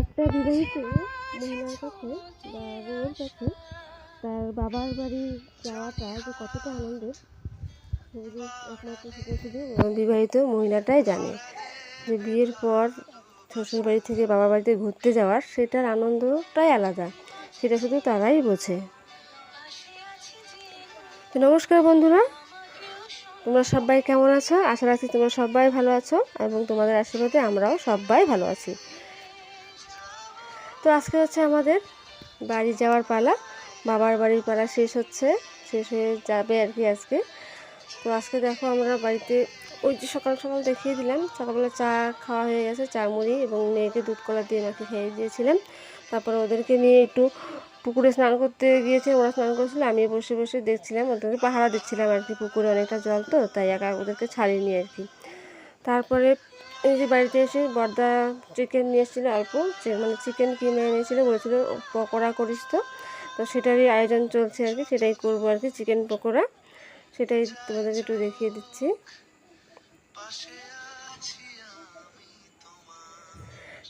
একটা বিবাহিত মহিলার কাছে বা বউয়ের কাছে তার বাবার বাড়ি যাওয়াটা যে কতটা আনন্দের একমাত্র শুধু শুধু বিবাহিত মহিলাটাই জানে যে বিয়ের পর শ্বশুর বাড়ি থেকে বাবার বাড়িতে ঘুরতে যাওয়ার সেটার আনন্দটাই আলাদা, সেটা শুধু তারাই বোঝে। তো নমস্কার বন্ধুরা, তোমরা সবাই কেমন আছো? আশা রাখছি তোমরা সবাই ভালো আছো এবং তোমাদের আশীর্বাদে আমরাও সবাই ভালো আছি। তো আজকে হচ্ছে আমাদের বাড়ি যাওয়ার পালা। বাবার বাড়ির পালা শেষ হচ্ছে, শেষ হয়ে যাবে আর কি আজকে। তো আজকে দেখো আমরা বাড়িতে ওই যে সকাল সকাল দেখিয়ে দিলাম, সকালবেলা চা খাওয়া হয়ে গেছে, চা, মুড়ি এবং মেয়েকে দুধ কলা দিয়ে মাকে খেয়ে দিয়েছিলাম। তারপর ওদেরকে নিয়ে একটু পুকুরে স্নান করতে গিয়েছে, ওরা স্নান করেছিল আমি বসে বসে দেখছিলাম, ওদেরকে পাহারা দিচ্ছিলাম আর কি, পুকুরে অনেকটা জল তো, তাই একা ওদেরকে ছাড়িয়ে নিয়ে আর কি। তারপরে এই যে বাড়িতে এসে বর্দা চিকেন নিয়ে এসেছিল অল্প মানে চিকেন কিনে এনেছিল বলেছিল, পকোড়া করিস তো। তো সেটারই আয়োজন চলছে আর কি, সেটাই করব আর কি চিকেন পকোড়া। সেটাই তোমাদেরকে একটু দেখিয়ে দিচ্ছি।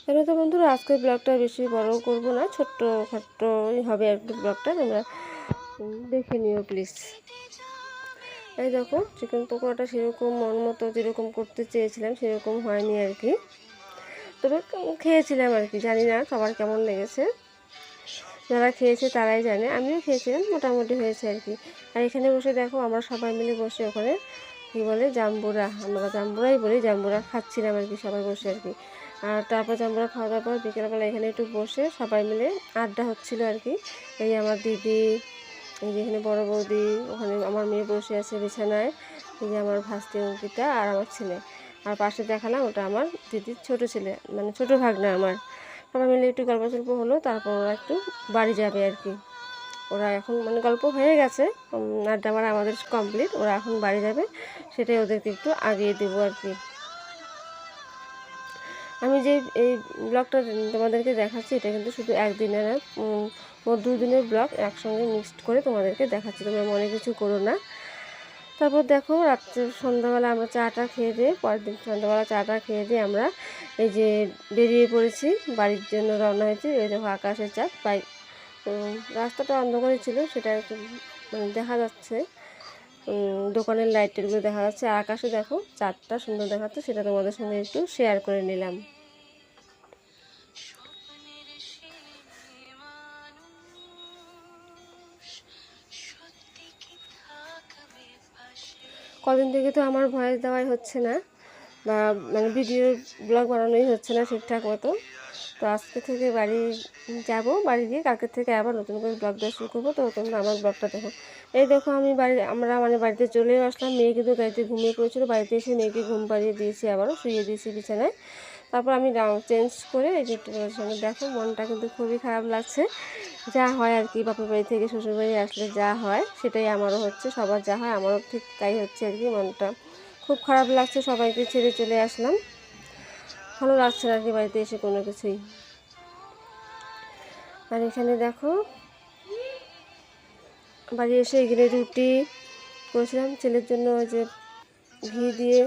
কেন তো বন্ধুরা, আজকের ব্লগটা বেশি বড় করব না, ছোট্ট খাট্টই হবে আর কি ব্লগটা তোমরা দেখে নিও প্লিজ এই দেখো চিকেন পকোড়াটা সেরকম মন মতো যেরকম করতে চেয়েছিলাম, সেরকম হয়নি আর কি। তবে খেয়েছিলাম আর কি, জানি না সবার কেমন লেগেছে। যারা খেয়েছে তারাই জানে, আমিও খেয়েছিলাম, মোটামুটি হয়েছে আর কি। আর এখানে বসে দেখো, আমরা সবাই মিলে বসে ওখানে, কী বলে, জাম্বুরা, আমরা জাম্বুরাই বলি, জাম্বুরা খাচ্ছিলাম আর কি সবাই বসে আর কি। আর তারপর জাম্বুরা খাওয়া দাওয়ার পর বিকেলবেলা এখানে একটু বসে সবাই মিলে আড্ডা হচ্ছিল আর কি। এই আমার দিদি এই যে এখানে বড় বৌদি, ওখানে আমার মেয়ে বসে আছে বিছানায়। এই যে আমার ভাস্তি অঙ্কিতা আর আমার ছেলে। আর পাশে দেখালাম ওটা আমার দিদির ছোট ছেলে মানে ছোট ভাগনা আমার। সবাই মিলে একটু গল্প সল্প হলো, তারপর ওরা একটু বাড়ি যাবে আর কি। ওরা এখন মানে গল্প হয়ে গেছে আড্ডা মারা আমাদের কমপ্লিট ওরা এখন বাড়ি যাবে, সেটাই ওদেরকে একটু আগিয়ে দেবো আর কি। আমি যে এই ব্লগটা তোমাদেরকে দেখাচ্ছি, এটা কিন্তু শুধু একদিনের না উম, মোট দুই দিনের ব্লগ একসঙ্গে মিক্সড করে তোমাদেরকে দেখাচ্ছি। তোমরা মনে কিছু করো না। তারপর দেখো রাত্রে সন্ধ্যাবেলা আমরা চাটা খেয়ে দিয়ে পরের দিন সন্ধ্যাবেলা চাটা খেয়ে দিয়ে আমরা এই যে বেরিয়ে পড়েছি বাড়ির জন্য রওনা হয়েছি। এই দেখো আকাশের চাপ বাইক রাস্তাটা অন্ধকারই ছিল সেটা মানে দেখা যাচ্ছে। দোকানের লাইটেরগুলো দেখা যাচ্ছে। আকাশে দেখো চাঁদটা সুন্দর দেখাচ্ছে সেটা তোমাদের সঙ্গে একটু শেয়ার করে নিলাম। কদিন থেকে তো আমার ভয়েস দেওয়াই হচ্ছে না বা মানে ভিডিও ব্লগ বানানোই হচ্ছে না ঠিকঠাক মতো। তো আজকে থেকে বাড়ি যাব, বাড়ি গিয়ে কালকে থেকে আবার নতুন করে ব্লগ দেওয়া শুরু করব। তো তোমরা আমার ব্লগটা দেখো। এই দেখো আমি বাড়ি, আমরা মানে বাড়িতে চলেও আসলাম। মেয়ে কিন্তু গাড়িতে ঘুমিয়ে পড়েছিল। বাড়িতে এসে মেয়েকে ঘুম পাড়িয়ে দিয়েছি আবারও শুয়ে দিয়েছি বিছানায়। তারপর আমি চেঞ্জ করে এই যে সঙ্গে দেখো, মনটা কিন্তু খুবই খারাপ লাগছে। যা হয় আর কি, বাপের বাড়ি থেকে শ্বশুর বাড়ি আসলে যা হয়, সেটাই আমারও হচ্ছে, সবার যা হয় আমারও ঠিক তাই হচ্ছে আর কি, মনটা খুব খারাপ লাগছে, সবাইকে ছেড়ে চলে আসলাম। ভালো লাগছে না আর কি, বাড়িতে এসে কোনো কিছুই। আর এখানে দেখো, বাড়ি এসে এখানে রুটি করেছিলাম, ছেলের জন্য ওই যে ঘি দিয়ে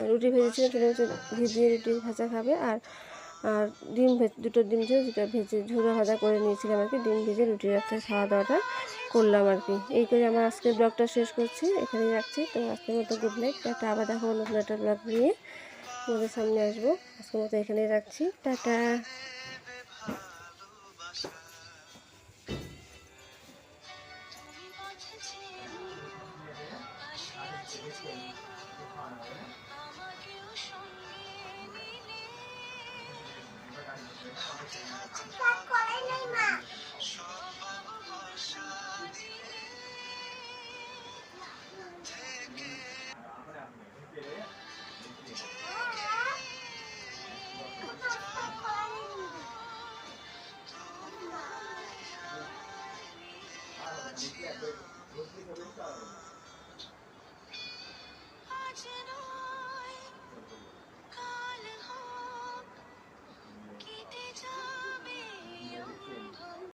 রুটি ভেজেছিলাম সেটা হচ্ছে ঘি দিয়ে রুটি ভাজা খাবে আর আর ডিম দুটো ডিম ছিল যেটা ভেজে ঝুড়ো ভাজা করে নিয়েছিলাম আর কি। ডিম ভেজে রুটি রাত্রে খাওয়া দাওয়াটা করলাম আর কি। এই করে আমার আজকের ব্লগটা শেষ করছি, এখানেই রাখছি। তো আজকের মতো গুড নাইট একটা আবার দেখো নতুন একটা ব্লগ নিয়ে। তোমাদের সামনে আসব। আজকের মতো এখানেই রাখছি। টাটা।